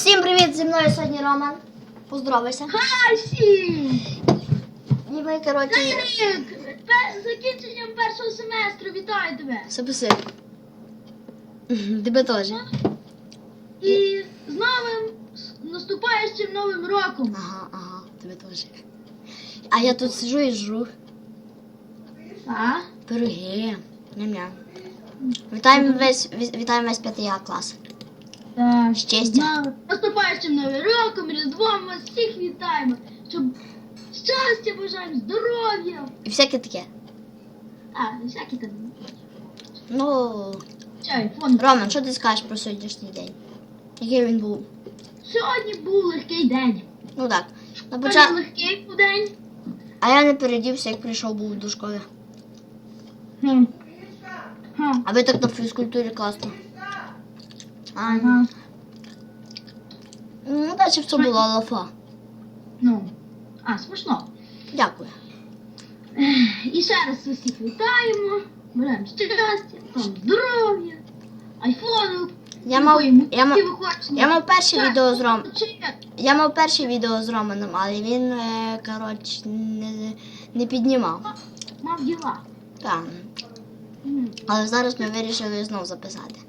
Всім привіт! Зі мною сьогодні Роман. Поздоровайся. Хай всім! І ми, коротше, Рік! З закінченням першого семестру вітаю тебе! сиписи. Тебе теж. І з новим з наступаючим новим роком! Ага, ага, тебе теж. А я тут сижу і жру А? пироги. Ням-ням. Вітаємо весь, ві- вітаємо весь п'ятий клас. Щастя. З новим наступаючим новим роком, Різдвом вас всіх вітаємо! Щоб щастя бажаємо, здоров'я! І всяке таке. А, всякі там. Ну, Чай, фон. Роман, що ти скажеш про сьогоднішній день? Який він був? Сьогодні був легкий день. Ну так. На початку. легкий був день. А я не передівся, як прийшов був до школи. Хм. Хм. А ви так на фізкультурі класно. А, Ага. ну, в цьому була лафа. Ну. А, смішно. Дякую. І ще раз усіх вітаємо. Беремо щастя, там здоров'я, айфону. Я мав, я мав, я мав перше Так, відео з Ром. Я мав перше відео з Романом, але він, е, коротше, не, не піднімав. Мав діла. Так. Але зараз ми вирішили знов записати.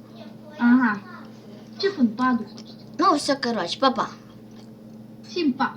Чи фон. Ну, все, коротше, папа. Всім па.